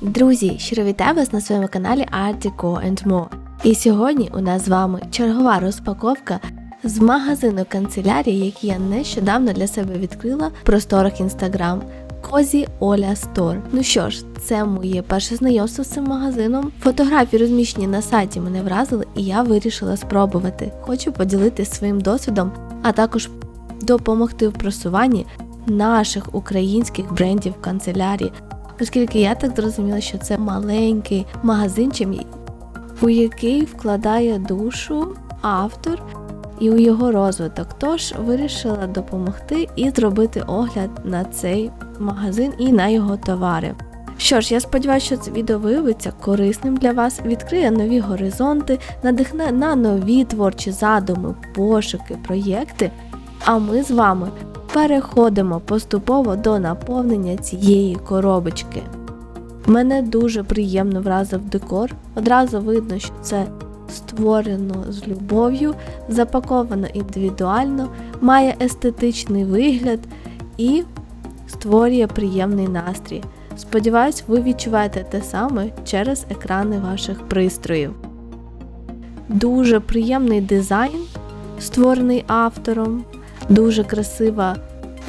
Друзі, щиро вітаю вас на своєму каналі Art Deco and More. І сьогодні у нас з вами чергова розпаковка з магазину канцелярії, який я нещодавно для себе відкрила в просторах Instagram. Козі Оля Стор. Ну що ж, це моє перше знайомство з цим магазином. Фотографії розміщені на сайті мене вразили, і я вирішила спробувати. Хочу поділитися своїм досвідом, а також допомогти в просуванні наших українських брендів канцелярії, оскільки я так зрозуміла, що це маленький магазинчик, у який вкладає душу автор і у його розвиток. Тож вирішила допомогти і зробити огляд на цей магазин і на його товари. Що ж, я сподіваюся, що це відео виявиться корисним для вас, відкриє нові горизонти, надихне на нові творчі задуми, пошуки, проєкти. А ми з вами переходимо поступово до наповнення цієї коробочки. Мене дуже приємно вразив декор. Одразу видно, що це створено з любов'ю, запаковано індивідуально, має естетичний вигляд і створює приємний настрій. Сподіваюсь, ви відчуваєте те саме через екрани ваших пристроїв. Дуже приємний дизайн, створений автором, дуже красива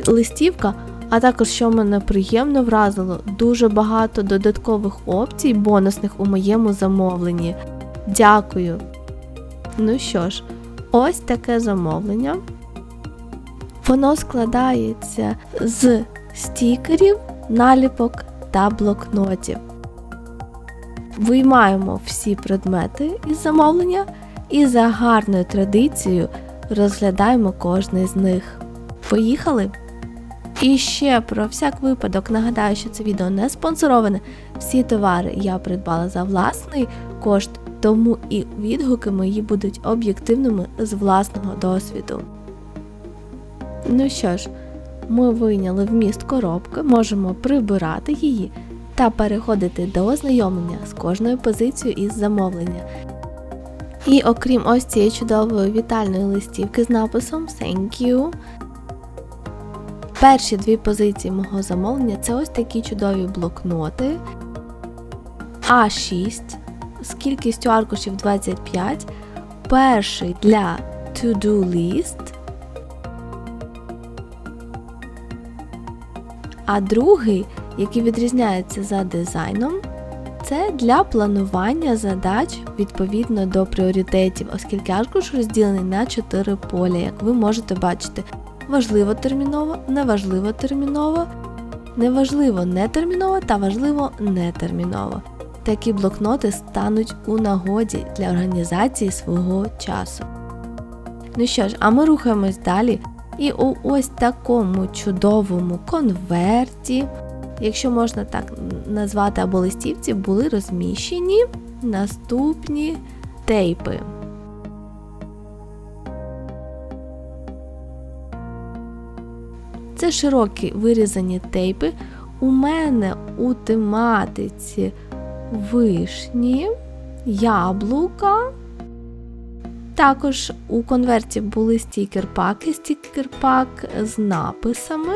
листівка, а також, що мене приємно вразило, дуже багато додаткових опцій бонусних у моєму замовленні. Дякую! Ну що ж, ось таке замовлення. Воно складається з стікерів, наліпок та блокнотів. Виймаємо всі предмети із замовлення і за гарною традицією розглядаємо кожний з них. Поїхали! І ще про всяк випадок нагадаю, що це відео не спонсороване. Всі товари я придбала за власний кошт, тому і відгуки мої будуть об'єктивними з власного досвіду. Ну що ж, ми вийняли вміст коробки, можемо прибирати її та переходити до ознайомлення з кожною позицією із замовлення. І окрім ось цієї чудової вітальної листівки з написом Thank you. Перші дві позиції мого замовлення це ось такі чудові блокноти А6 з кількістю аркушів 25. Перший для to-do list, а другий, який відрізняється за дизайном, це для планування задач відповідно до пріоритетів, оскільки аркуш розділений на 4 поля, як ви можете бачити. Важливо терміново, неважливо терміново, неважливо нетерміново та важливо нетерміново. Такі блокноти стануть у нагоді для організації свого часу. Ну що ж, а ми рухаємось далі. І у ось такому чудовому конверті, якщо можна так назвати або листівці, були розміщені наступні тейпи. Це широкі вирізані тейпи. У мене у тематиці вишні, яблука. Також у конверті були стікер-паки, стікер-пак з написами.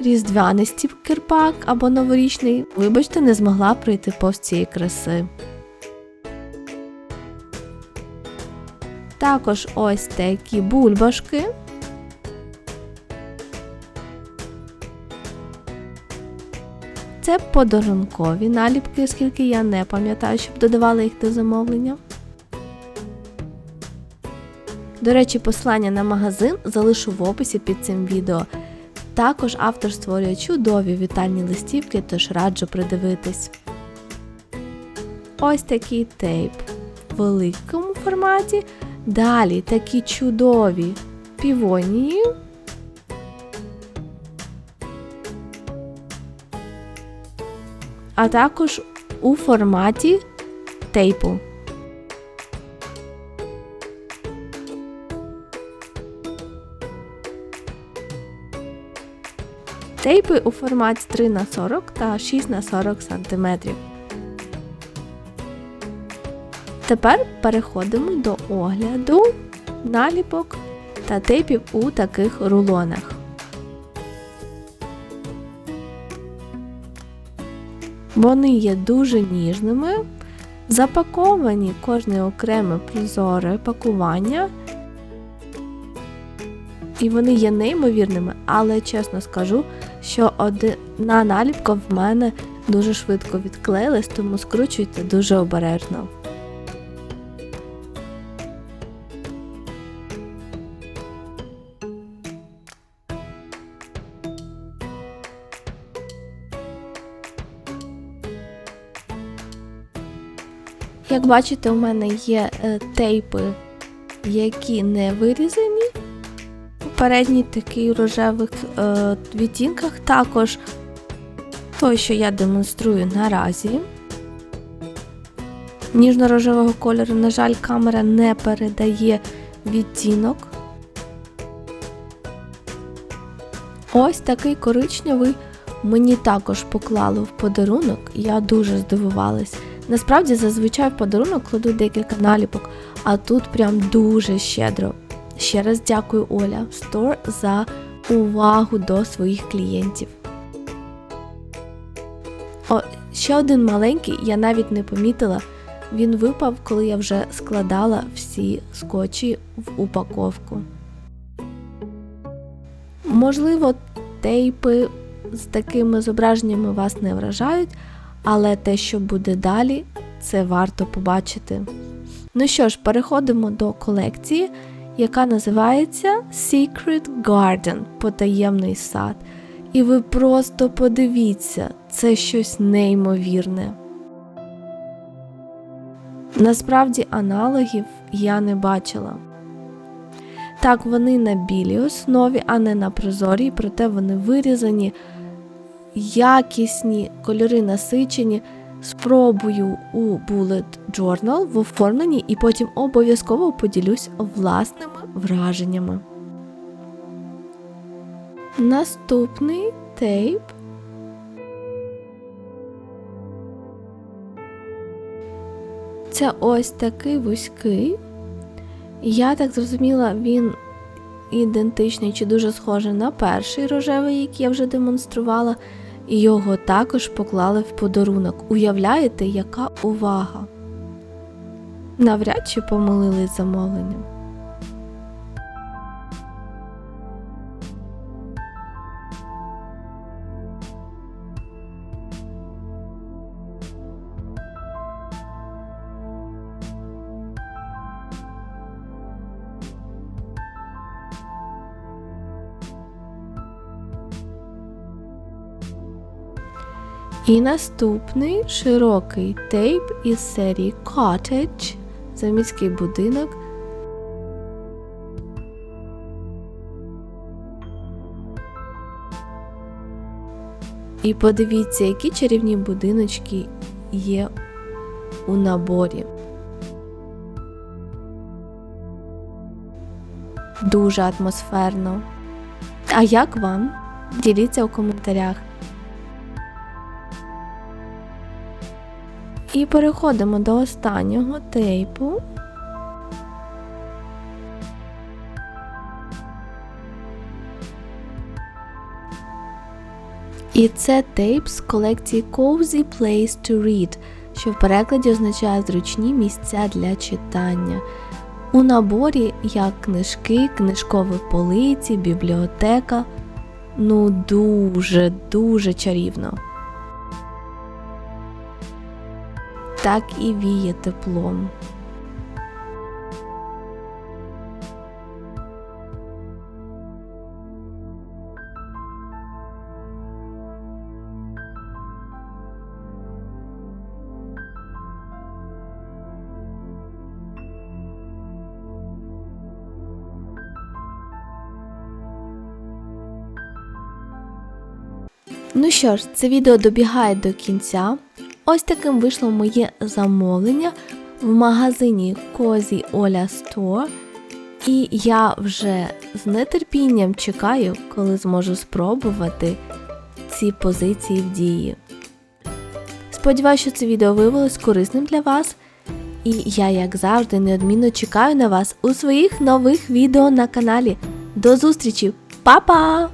Різдвяний стікер-пак або новорічний. Вибачте, не змогла пройти повз цієї краси. Також ось такі бульбашки. Це подарункові наліпки, оскільки я не пам'ятаю, щоб додавали їх до замовлення. До речі, послання на магазин залишу в описі під цим відео. Також автор створює чудові вітальні листівки, тож раджу придивитись. Ось такий тейп в великому форматі. Далі такі чудові півонії. А також у форматі тейпу. Тейпи у форматі 3 на 40 та 6 на 40 см. Тепер переходимо до огляду наліпок та тейпів у таких рулонах. Вони є дуже ніжними, запаковані кожне окреме прозоре пакування. І вони є неймовірними, але чесно скажу, що одна наліпка в мене дуже швидко відклеїлась, тому скручуйте дуже обережно. Як бачите, у мене є е, тейпи, які не вирізані. Передній такий рожевих е, відтінках, також той, що я демонструю наразі. Ніжно-рожевого кольору, на жаль, камера не передає відтінок. Ось такий коричневий мені також поклали в подарунок, я дуже здивувалась. Насправді, зазвичай в подарунок кладуть декілька наліпок, а тут прям дуже щедро. Ще раз дякую Оля Store за увагу до своїх клієнтів. О, ще один маленький, я навіть не помітила. Він випав, коли я вже складала всі скотчі в упаковку. Можливо, тейпи з такими зображеннями вас не вражають, але те, що буде далі, це варто побачити. Ну що ж, переходимо до колекції, яка називається Secret Garden потаємний сад. І ви просто подивіться, це щось неймовірне. Насправді аналогів я не бачила. Так, вони на білій основі, а не на прозорій, проте вони вирізані, якісні, кольори насичені. Спробую у Bullet Journal в оформленні і потім обов'язково поділюсь власними враженнями. Наступний тейп. Це ось такий вузький. Я так зрозуміла, він ідентичний чи дуже схожий на перший рожевий, який я вже демонструвала, і його також поклали в подарунок. Уявляєте, яка увага? Навряд чи помилились замовленням. І наступний широкий тейп із серії Cottage заміський будинок. І подивіться, які чарівні будиночки є у наборі. Дуже атмосферно. А як вам? Діліться у коментарях. І переходимо до останнього тейпу. І це тейп з колекції Cozy Place to Read, що в перекладі означає зручні місця для читання. У наборі як книжки, книжкові полиці, бібліотека. Ну, дуже-дуже чарівно. Так і віє теплом. Ну що ж, це відео добігає до кінця. Ось таким вийшло моє замовлення в магазині Козі Оля Store. І я вже з нетерпінням чекаю, коли зможу спробувати ці позиції в дії. Сподіваюся, що це відео виявилось корисним для вас. І я, як завжди, неодмінно чекаю на вас у своїх нових відео на каналі. До зустрічі! Па-па!